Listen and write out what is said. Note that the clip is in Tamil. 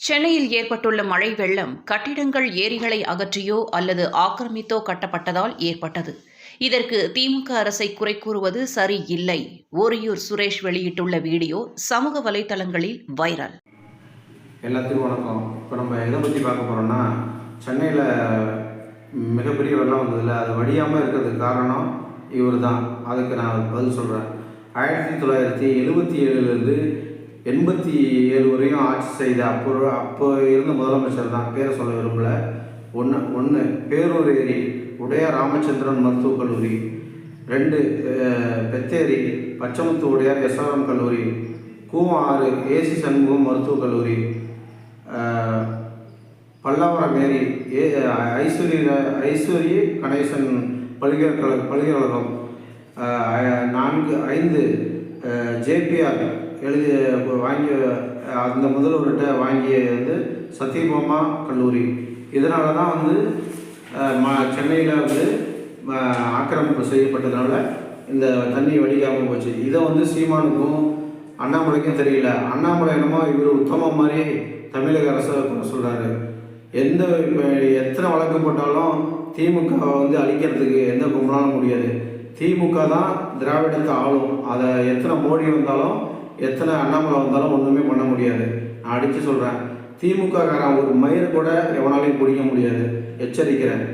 சென்னையில் ஏற்பட்டுள்ள மழை வெள்ளம் கட்டிடங்கள் ஏரிகளை அகற்றியோ அல்லது ஆக்கிரமித்தோ கட்டப்பட்டதால் ஏற்பட்டது. இதற்கு திமுக அரசை குறை கூறுவது சரியில்லை ஓரியூர் சுரேஷ் வெளியிட்டுள்ள வீடியோ சமூக வலைதளங்களில் வைரல். எல்லாத்துக்கும் வணக்கம். இப்போ நம்ம எதை பற்றி பார்க்க போகிறோம்னா சென்னையில் மிகப்பெரிய வெள்ளம் வந்ததில்ல அது வடியாமல் இருக்கிறதுக்கு காரணம் இவர் தான் அதுக்கு நான் பதில் சொல்கிறேன் ஆயிரத்தி தொள்ளாயிரத்தி எழுபத்தி ஏழுலேருந்து எண்பத்தி ஏழு வரையும் ஆட்சி செய்த அப்போ அப்போ இருந்த முதலமைச்சர் தான். பேரை சொல்ல விரும்பல. ஒன்று ஒன்று பேரூர் ஏரி உடைய ராமச்சந்திரன் மருத்துவக் கல்லூரி. ரெண்டு பெத்தேரி பச்சமுத்து உடையார் எஸ்ஆர்எம் கல்லூரி. கூவம் ஆறு ஏசி சண்முகம் மருத்துவக் கல்லூரி. பல்லாவரம் ஏரி ஏ ஐஸ்வர்ய ஐஸ்வர்ய கணேசன் பல்கலைக்கழக பல்கலைக்கழகம். நான்கு ஐந்து ஜேபிஆர் எழுதி வாங்கி அந்த முதல்வர்கிட்ட வாங்கிய வந்து சத்தியபாமா கல்லூரி. இதனால தான் வந்து ம சென்னையில் வந்து ஆக்கிரமிப்பு செய்யப்பட்டதுனால இந்த தண்ணி வடிக்காமல் போச்சு. இதை வந்து சீமானுக்கும் அண்ணாமலைக்கும் தெரியல. அண்ணாமலை என்னமோ இவர் உத்தமம் மாதிரி தமிழக அரசு சொல்கிறாரு எந்த இப்போ எத்தனை வழக்கு போட்டாலும் திமுகவை வந்து அழிக்கிறதுக்கு எந்த கும்பலாலும் முடியாது. திமுக தான் திராவிடத்தை ஆளும். அதை எத்தனை மோடி வந்தாலும் எத்தனை அண்ணாமலை வந்தாலும் ஒன்றுமே பண்ண முடியாது. நான் அடித்து சொல்கிறேன் திமுக காரன் ஒரு மயிர் கூட எவனாலையும் பிடிக்க முடியாது. எச்சரிக்கிறேன்.